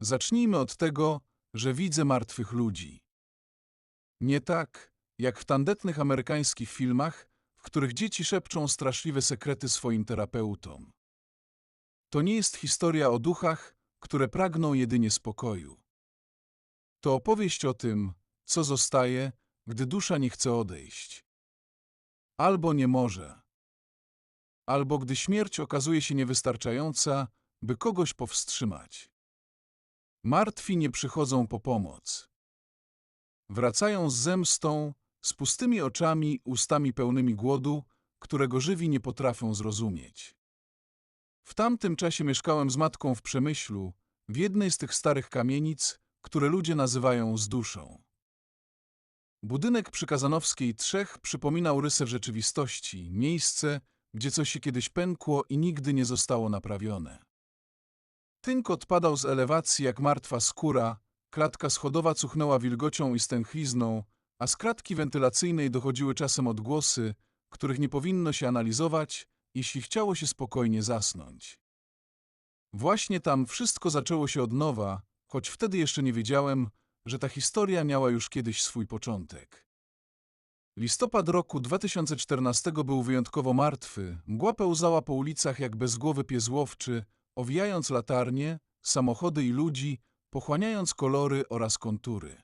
Zacznijmy od tego, że widzę martwych ludzi. Nie tak, jak w tandetnych amerykańskich filmach, w których dzieci szepczą straszliwe sekrety swoim terapeutom. To nie jest historia o duchach, które pragną jedynie spokoju. To opowieść o tym, co zostaje, gdy dusza nie chce odejść. Albo nie może. Albo gdy śmierć okazuje się niewystarczająca, by kogoś powstrzymać. Martwi nie przychodzą po pomoc. Wracają z zemstą, z pustymi oczami, ustami pełnymi głodu, którego żywi nie potrafią zrozumieć. W tamtym czasie mieszkałem z matką w Przemyślu, w jednej z tych starych kamienic, które ludzie nazywają z duszą. Budynek przy Kazanowskiej Trzech przypominał rysę rzeczywistości, miejsce, gdzie coś się kiedyś pękło i nigdy nie zostało naprawione. Tynk odpadał z elewacji jak martwa skóra, klatka schodowa cuchnęła wilgocią i stęchlizną, a z kratki wentylacyjnej dochodziły czasem odgłosy, których nie powinno się analizować, jeśli chciało się spokojnie zasnąć. Właśnie tam wszystko zaczęło się od nowa, choć wtedy jeszcze nie wiedziałem, że ta historia miała już kiedyś swój początek. Listopad roku 2014 był wyjątkowo martwy, mgła pełzała po ulicach jak bezgłowy pies łowczy, owijając latarnie, samochody i ludzi, pochłaniając kolory oraz kontury.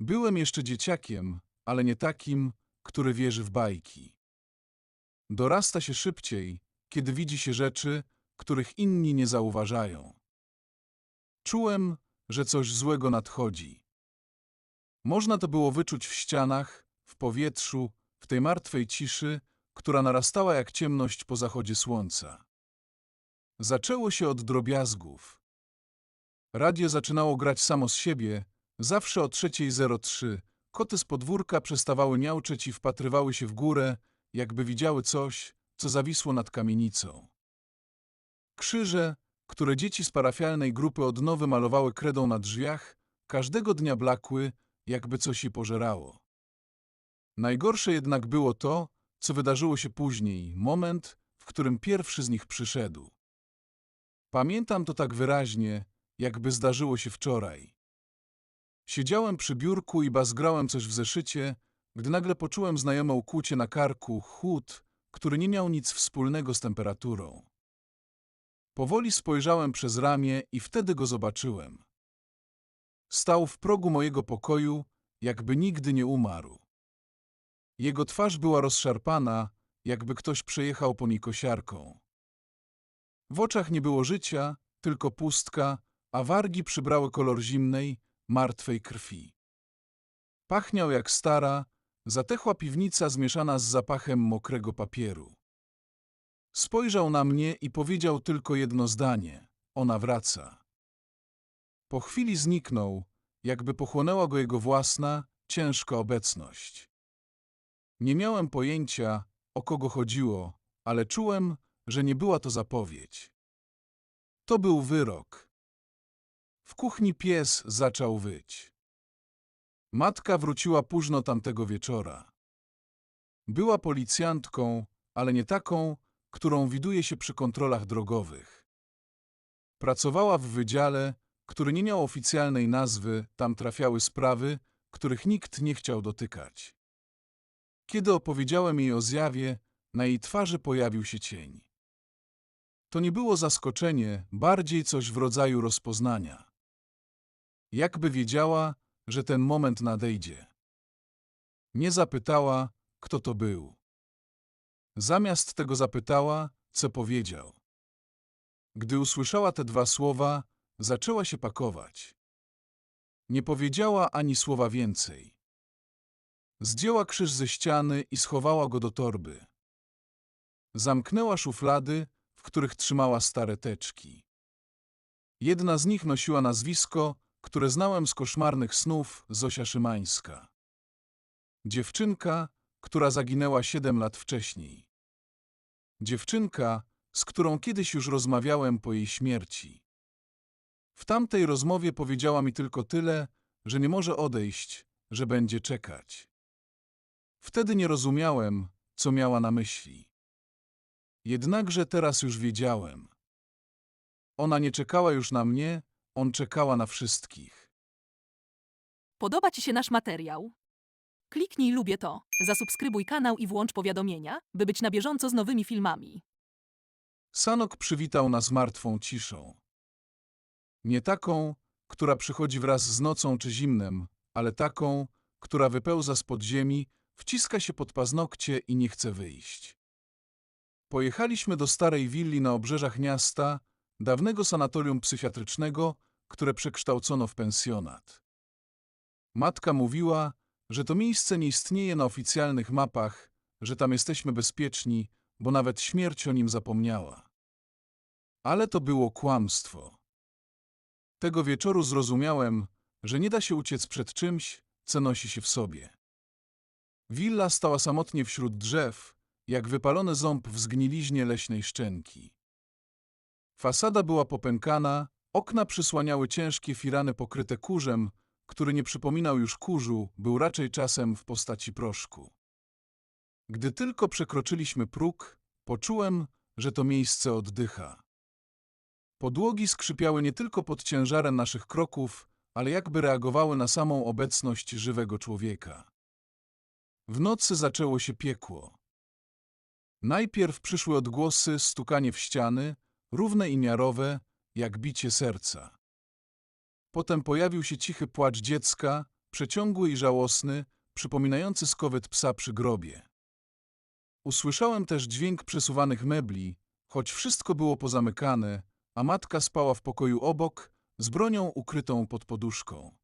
Byłem jeszcze dzieciakiem, ale nie takim, który wierzy w bajki. Dorasta się szybciej, kiedy widzi się rzeczy, których inni nie zauważają. Czułem, że coś złego nadchodzi. Można to było wyczuć w ścianach, w powietrzu, w tej martwej ciszy, która narastała jak ciemność po zachodzie słońca. Zaczęło się od drobiazgów. Radio zaczynało grać samo z siebie, zawsze o 3.03. Koty z podwórka przestawały miauczeć i wpatrywały się w górę, jakby widziały coś, co zawisło nad kamienicą. Krzyże, które dzieci z parafialnej grupy odnowy malowały kredą na drzwiach, każdego dnia blakły, jakby coś je pożerało. Najgorsze jednak było to, co wydarzyło się później, moment, w którym pierwszy z nich przyszedł. Pamiętam to tak wyraźnie, jakby zdarzyło się wczoraj. Siedziałem przy biurku i bazgrałem coś w zeszycie, gdy nagle poczułem znajome ukłucie na karku, chłód, który nie miał nic wspólnego z temperaturą. Powoli spojrzałem przez ramię i wtedy go zobaczyłem. Stał w progu mojego pokoju, jakby nigdy nie umarł. Jego twarz była rozszarpana, jakby ktoś przejechał po niej kosiarką. W oczach nie było życia, tylko pustka, a wargi przybrały kolor zimnej, martwej krwi. Pachniał jak stara, zatechła piwnica zmieszana z zapachem mokrego papieru. Spojrzał na mnie i powiedział tylko jedno zdanie. Ona wraca. Po chwili zniknął, jakby pochłonęła go jego własna, ciężka obecność. Nie miałem pojęcia, o kogo chodziło, ale czułem, że nie była to zapowiedź. To był wyrok. W kuchni pies zaczął wyć. Matka wróciła późno tamtego wieczora. Była policjantką, ale nie taką, którą widuje się przy kontrolach drogowych. Pracowała w wydziale, który nie miał oficjalnej nazwy, tam trafiały sprawy, których nikt nie chciał dotykać. Kiedy opowiedziałem jej o zjawie, na jej twarzy pojawił się cień. To nie było zaskoczenie, bardziej coś w rodzaju rozpoznania. Jakby wiedziała, że ten moment nadejdzie. Nie zapytała, kto to był. Zamiast tego zapytała, co powiedział. Gdy usłyszała te dwa słowa, zaczęła się pakować. Nie powiedziała ani słowa więcej. Zdjęła krzyż ze ściany i schowała go do torby. Zamknęła szuflady, w których trzymała stare teczki. Jedna z nich nosiła nazwisko, które znałem z koszmarnych snów Zosia Szymańska. Dziewczynka, która zaginęła siedem lat wcześniej. Dziewczynka, z którą kiedyś już rozmawiałem po jej śmierci. W tamtej rozmowie powiedziała mi tylko tyle, że nie może odejść, że będzie czekać. Wtedy nie rozumiałem, co miała na myśli. Jednakże teraz już wiedziałem. Ona nie czekała już na mnie, on czekała na wszystkich. Podoba Ci się nasz materiał? Kliknij lubię to, zasubskrybuj kanał i włącz powiadomienia, by być na bieżąco z nowymi filmami. Sanok przywitał nas martwą ciszą. Nie taką, która przychodzi wraz z nocą czy zimnem, ale taką, która wypełza z podziemi, wciska się pod paznokcie i nie chce wyjść. Pojechaliśmy do starej willi na obrzeżach miasta, dawnego sanatorium psychiatrycznego, które przekształcono w pensjonat. Matka mówiła, że to miejsce nie istnieje na oficjalnych mapach, że tam jesteśmy bezpieczni, bo nawet śmierć o nim zapomniała. Ale to było kłamstwo. Tego wieczoru zrozumiałem, że nie da się uciec przed czymś, co nosi się w sobie. Willa stała samotnie wśród drzew, jak wypalony ząb w zgniliźnie leśnej szczęki. Fasada była popękana, okna przysłaniały ciężkie firany pokryte kurzem, który nie przypominał już kurzu, był raczej czasem w postaci proszku. Gdy tylko przekroczyliśmy próg, poczułem, że to miejsce oddycha. Podłogi skrzypiały nie tylko pod ciężarem naszych kroków, ale jakby reagowały na samą obecność żywego człowieka. W nocy zaczęło się piekło. Najpierw przyszły odgłosy, stukanie w ściany, równe i miarowe, jak bicie serca. Potem pojawił się cichy płacz dziecka, przeciągły i żałosny, przypominający skowyt psa przy grobie. Usłyszałem też dźwięk przesuwanych mebli, choć wszystko było pozamykane, a matka spała w pokoju obok, z bronią ukrytą pod poduszką.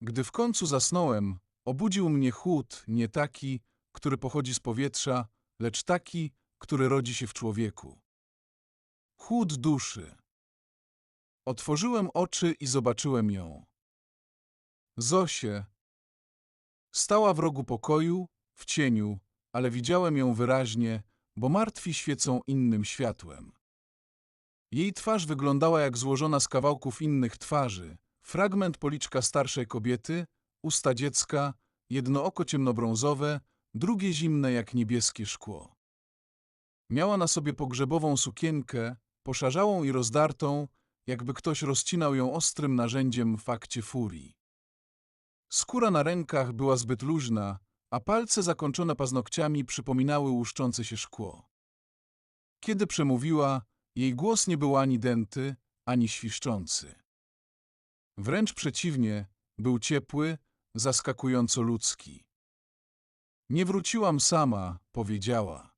Gdy w końcu zasnąłem, obudził mnie chłód, nie taki, który pochodzi z powietrza, lecz taki, który rodzi się w człowieku. Chłód duszy. Otworzyłem oczy i zobaczyłem ją. Zosię. Stała w rogu pokoju, w cieniu, ale widziałem ją wyraźnie, bo martwi świecą innym światłem. Jej twarz wyglądała jak złożona z kawałków innych twarzy, fragment policzka starszej kobiety, usta dziecka, jedno oko ciemnobrązowe, drugie zimne jak niebieskie szkło. Miała na sobie pogrzebową sukienkę, poszarzałą i rozdartą, jakby ktoś rozcinał ją ostrym narzędziem w akcie furii. Skóra na rękach była zbyt luźna, a palce zakończone paznokciami przypominały łuszczące się szkło. Kiedy przemówiła, jej głos nie był ani dęty, ani świszczący. Wręcz przeciwnie, był ciepły, zaskakująco ludzki. Nie wróciłam sama, powiedziała.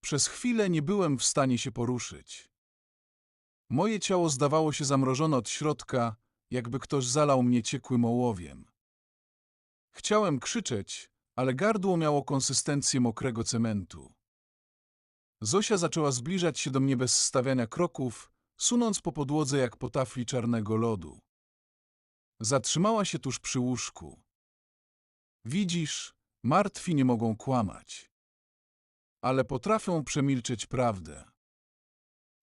Przez chwilę nie byłem w stanie się poruszyć. Moje ciało zdawało się zamrożone od środka, jakby ktoś zalał mnie ciekłym ołowiem. Chciałem krzyczeć, ale gardło miało konsystencję mokrego cementu. Zosia zaczęła zbliżać się do mnie bez stawiania kroków, sunąc po podłodze jak po tafli czarnego lodu. Zatrzymała się tuż przy łóżku. Widzisz, martwi nie mogą kłamać. Ale potrafią przemilczeć prawdę.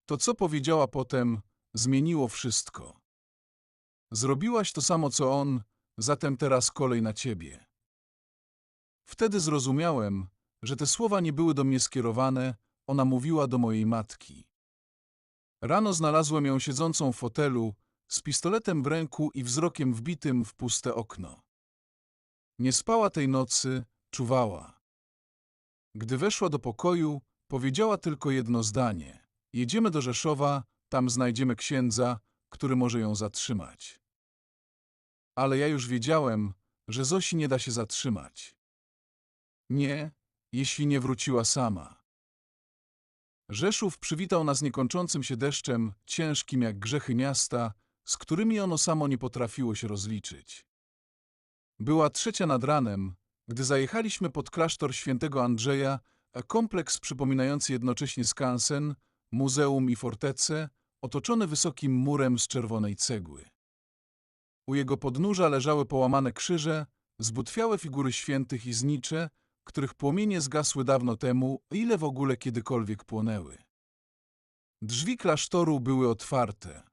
To, co powiedziała potem, zmieniło wszystko. Zrobiłaś to samo, co on, zatem teraz kolej na ciebie. Wtedy zrozumiałem, że te słowa nie były do mnie skierowane, ona mówiła do mojej matki. Rano znalazłem ją siedzącą w fotelu, z pistoletem w ręku i wzrokiem wbitym w puste okno. Nie spała tej nocy, czuwała. Gdy weszła do pokoju, powiedziała tylko jedno zdanie. Jedziemy do Rzeszowa, tam znajdziemy księdza, który może ją zatrzymać. Ale ja już wiedziałem, że Zosi nie da się zatrzymać. Nie, jeśli nie wróciła sama. Rzeszów przywitał nas niekończącym się deszczem, ciężkim jak grzechy miasta, z którymi ono samo nie potrafiło się rozliczyć. Była trzecia nad ranem, gdy zajechaliśmy pod klasztor świętego Andrzeja, kompleks przypominający jednocześnie skansen, muzeum i fortecę, otoczony wysokim murem z czerwonej cegły. U jego podnóża leżały połamane krzyże, zbutwiałe figury świętych i znicze, których płomienie zgasły dawno temu, ile w ogóle kiedykolwiek płonęły. Drzwi klasztoru były otwarte.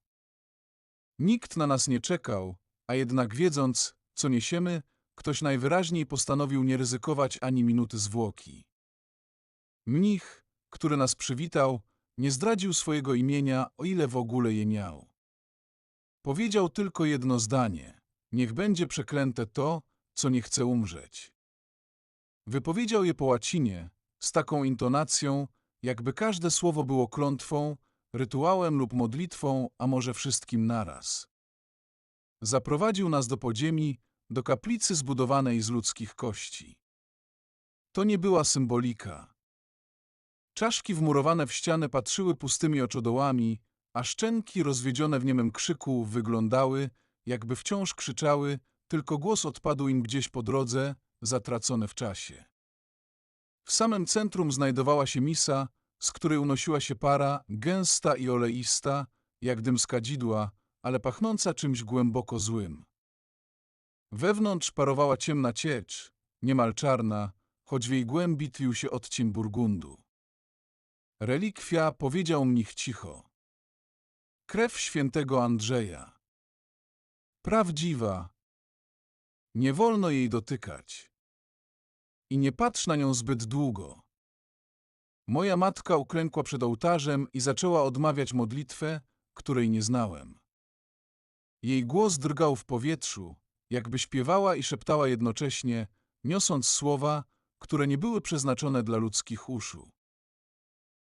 Nikt na nas nie czekał, a jednak wiedząc, co niesiemy, ktoś najwyraźniej postanowił nie ryzykować ani minuty zwłoki. Mnich, który nas przywitał, nie zdradził swojego imienia, o ile w ogóle je miał. Powiedział tylko jedno zdanie. Niech będzie przeklęte to, co nie chce umrzeć. Wypowiedział je po łacinie, z taką intonacją, jakby każde słowo było klątwą, rytuałem lub modlitwą, a może wszystkim naraz. Zaprowadził nas do podziemi, do kaplicy zbudowanej z ludzkich kości. To nie była symbolika. Czaszki wmurowane w ścianę patrzyły pustymi oczodołami, a szczęki rozwiedzione w niemym krzyku wyglądały, jakby wciąż krzyczały, tylko głos odpadł im gdzieś po drodze, zatracony w czasie. W samym centrum znajdowała się misa, z której unosiła się para, gęsta i oleista, jak dym z kadzidła, ale pachnąca czymś głęboko złym. Wewnątrz parowała ciemna ciecz, niemal czarna, choć w jej głębi tlił się odcień burgundu. Relikwia, powiedział mnich cicho. Krew świętego Andrzeja. Prawdziwa. Nie wolno jej dotykać. I nie patrz na nią zbyt długo. Moja matka uklękła przed ołtarzem i zaczęła odmawiać modlitwę, której nie znałem. Jej głos drgał w powietrzu, jakby śpiewała i szeptała jednocześnie, niosąc słowa, które nie były przeznaczone dla ludzkich uszu.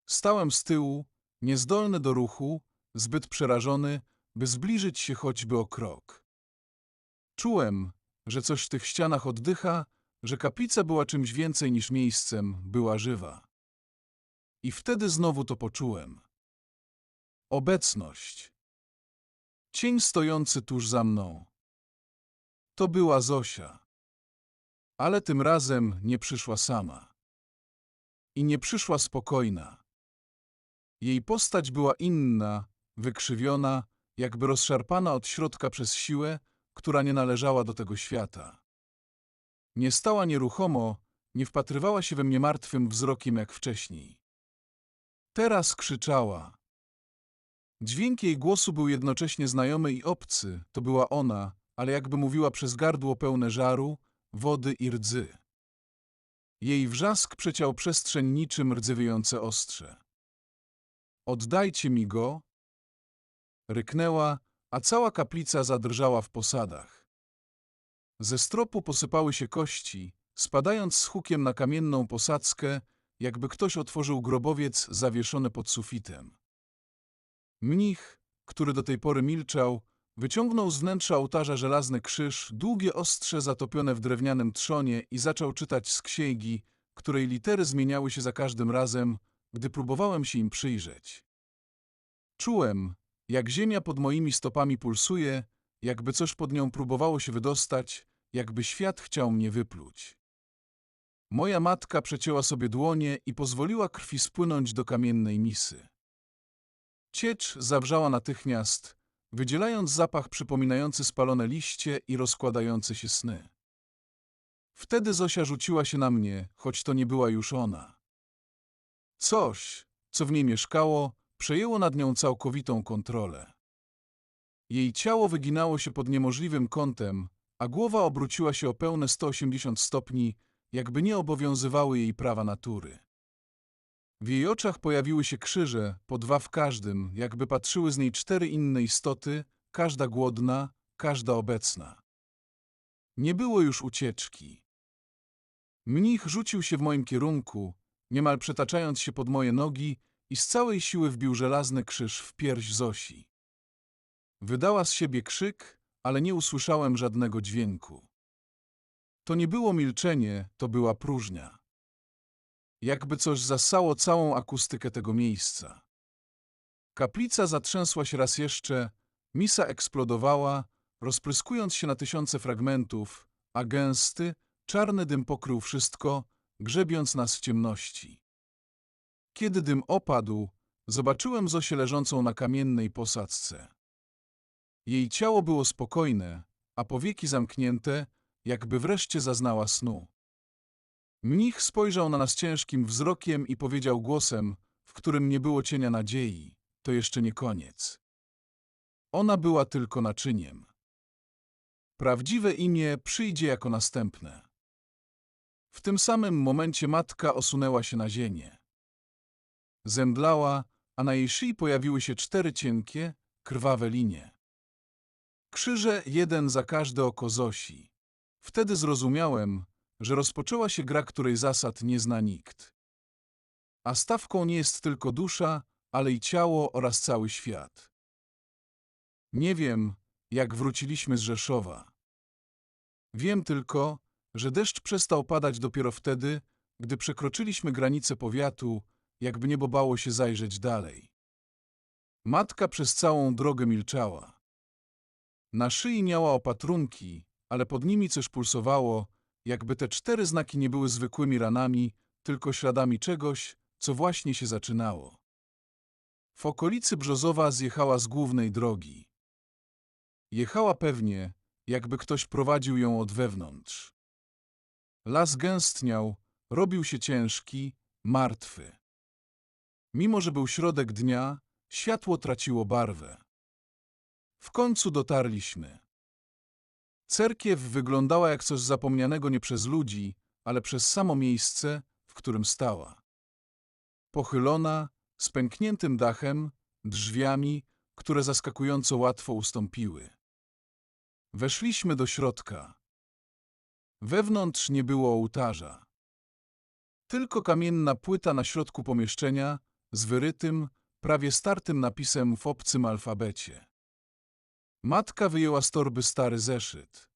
Stałem z tyłu, niezdolny do ruchu, zbyt przerażony, by zbliżyć się choćby o krok. Czułem, że coś w tych ścianach oddycha, że kaplica była czymś więcej niż miejscem, była żywa. I wtedy znowu to poczułem. Obecność. Cień stojący tuż za mną. To była Zosia. Ale tym razem nie przyszła sama. I nie przyszła spokojna. Jej postać była inna, wykrzywiona, jakby rozszarpana od środka przez siłę, która nie należała do tego świata. Nie stała nieruchomo, nie wpatrywała się we mnie martwym wzrokiem jak wcześniej. Teraz krzyczała. Dźwięk jej głosu był jednocześnie znajomy i obcy, to była ona, ale jakby mówiła przez gardło pełne żaru, wody i rdzy. Jej wrzask przeciął przestrzeń niczym rdzewiejące ostrze. Oddajcie mi go! Ryknęła, a cała kaplica zadrżała w posadach. Ze stropu posypały się kości, spadając z hukiem na kamienną posadzkę, jakby ktoś otworzył grobowiec zawieszony pod sufitem. Mnich, który do tej pory milczał, wyciągnął z wnętrza ołtarza żelazny krzyż, długie ostrze zatopione w drewnianym trzonie i zaczął czytać z księgi, której litery zmieniały się za każdym razem, gdy próbowałem się im przyjrzeć. Czułem, jak ziemia pod moimi stopami pulsuje, jakby coś pod nią próbowało się wydostać, jakby świat chciał mnie wypluć. Moja matka przecięła sobie dłonie i pozwoliła krwi spłynąć do kamiennej misy. Ciecz zawrzała natychmiast, wydzielając zapach przypominający spalone liście i rozkładające się sny. Wtedy Zosia rzuciła się na mnie, choć to nie była już ona. Coś, co w niej mieszkało, przejęło nad nią całkowitą kontrolę. Jej ciało wyginało się pod niemożliwym kątem, a głowa obróciła się o pełne 180 stopni, jakby nie obowiązywały jej prawa natury. W jej oczach pojawiły się krzyże, po dwa w każdym, jakby patrzyły z niej cztery inne istoty, każda głodna, każda obecna. Nie było już ucieczki. Mnich rzucił się w moim kierunku, niemal przetaczając się pod moje nogi i z całej siły wbił żelazny krzyż w pierś Zosi. Wydała z siebie krzyk, ale nie usłyszałem żadnego dźwięku. To nie było milczenie, to była próżnia. Jakby coś zasało całą akustykę tego miejsca. Kaplica zatrzęsła się raz jeszcze, misa eksplodowała, rozpryskując się na tysiące fragmentów, a gęsty, czarny dym pokrył wszystko, grzebiąc nas w ciemności. Kiedy dym opadł, zobaczyłem Zosię leżącą na kamiennej posadzce. Jej ciało było spokojne, a powieki zamknięte, jakby wreszcie zaznała snu. Mnich spojrzał na nas ciężkim wzrokiem i powiedział głosem, w którym nie było cienia nadziei, to jeszcze nie koniec. Ona była tylko naczyniem. Prawdziwe imię przyjdzie jako następne. W tym samym momencie matka osunęła się na ziemię. Zemdlała, a na jej szyi pojawiły się cztery cienkie, krwawe linie. Krzyże jeden za każde oko Zosi. Wtedy zrozumiałem, że rozpoczęła się gra, której zasad nie zna nikt. A stawką nie jest tylko dusza, ale i ciało oraz cały świat. Nie wiem, jak wróciliśmy z Rzeszowa. Wiem tylko, że deszcz przestał padać dopiero wtedy, gdy przekroczyliśmy granicę powiatu, jakby niebo bało się zajrzeć dalej. Matka przez całą drogę milczała. Na szyi miała opatrunki, ale pod nimi coś pulsowało, jakby te cztery znaki nie były zwykłymi ranami, tylko śladami czegoś, co właśnie się zaczynało. W okolicy Brzozowa zjechała z głównej drogi. Jechała pewnie, jakby ktoś prowadził ją od wewnątrz. Las gęstniał, robił się ciężki, martwy. Mimo, że był środek dnia, światło traciło barwę. W końcu dotarliśmy. Cerkiew wyglądała jak coś zapomnianego nie przez ludzi, ale przez samo miejsce, w którym stała. Pochylona, z pękniętym dachem, drzwiami, które zaskakująco łatwo ustąpiły. Weszliśmy do środka. Wewnątrz nie było ołtarza. Tylko kamienna płyta na środku pomieszczenia z wyrytym, prawie startym napisem w obcym alfabecie. Matka wyjęła z torby stary zeszyt.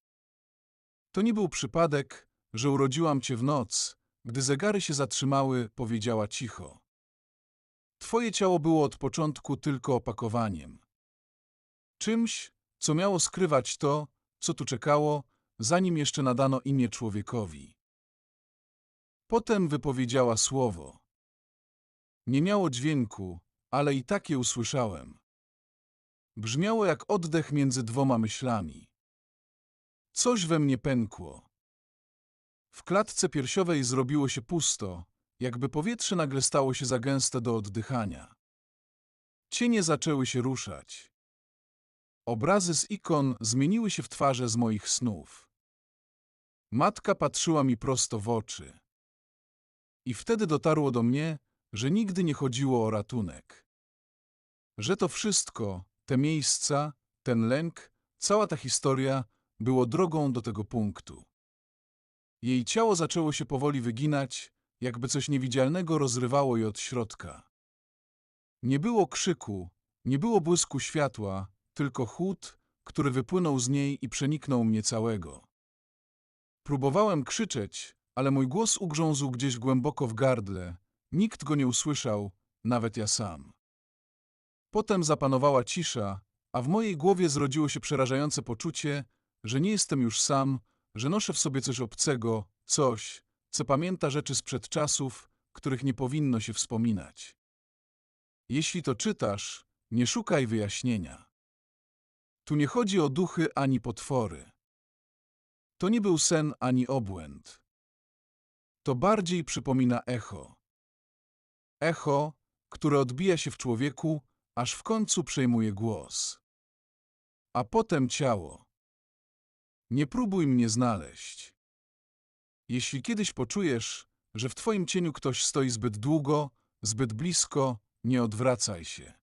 To nie był przypadek, że urodziłam cię w noc. Gdy zegary się zatrzymały, powiedziała cicho. Twoje ciało było od początku tylko opakowaniem. Czymś, co miało skrywać to, co tu czekało, zanim jeszcze nadano imię człowiekowi. Potem wypowiedziała słowo. Nie miało dźwięku, ale i tak je usłyszałem. Brzmiało jak oddech między dwoma myślami. Coś we mnie pękło. W klatce piersiowej zrobiło się pusto, jakby powietrze nagle stało się za gęste do oddychania. Cienie zaczęły się ruszać. Obrazy z ikon zmieniły się w twarze z moich snów. Matka patrzyła mi prosto w oczy. I wtedy dotarło do mnie, że nigdy nie chodziło o ratunek. Że to wszystko, te miejsca, ten lęk, cała ta historia było drogą do tego punktu. Jej ciało zaczęło się powoli wyginać, jakby coś niewidzialnego rozrywało je od środka. Nie było krzyku, nie było błysku światła, tylko chłód, który wypłynął z niej i przeniknął mnie całego. Próbowałem krzyczeć, ale mój głos ugrzązł gdzieś głęboko w gardle. Nikt go nie usłyszał, nawet ja sam. Potem zapanowała cisza, a w mojej głowie zrodziło się przerażające poczucie, że nie jestem już sam, że noszę w sobie coś obcego, coś, co pamięta rzeczy sprzed czasów, których nie powinno się wspominać. Jeśli to czytasz, nie szukaj wyjaśnienia. Tu nie chodzi o duchy ani potwory. To nie był sen ani obłęd. To bardziej przypomina echo. Echo, które odbija się w człowieku, aż w końcu przejmuje głos. A potem ciało. Nie próbuj mnie znaleźć. Jeśli kiedyś poczujesz, że w twoim cieniu ktoś stoi zbyt długo, zbyt blisko, nie odwracaj się.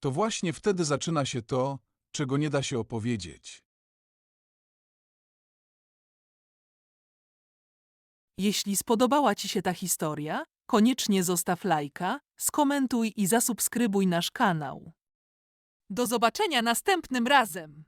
To właśnie wtedy zaczyna się to, czego nie da się opowiedzieć. Jeśli spodobała Ci się ta historia, koniecznie zostaw lajka, skomentuj i zasubskrybuj nasz kanał. Do zobaczenia następnym razem!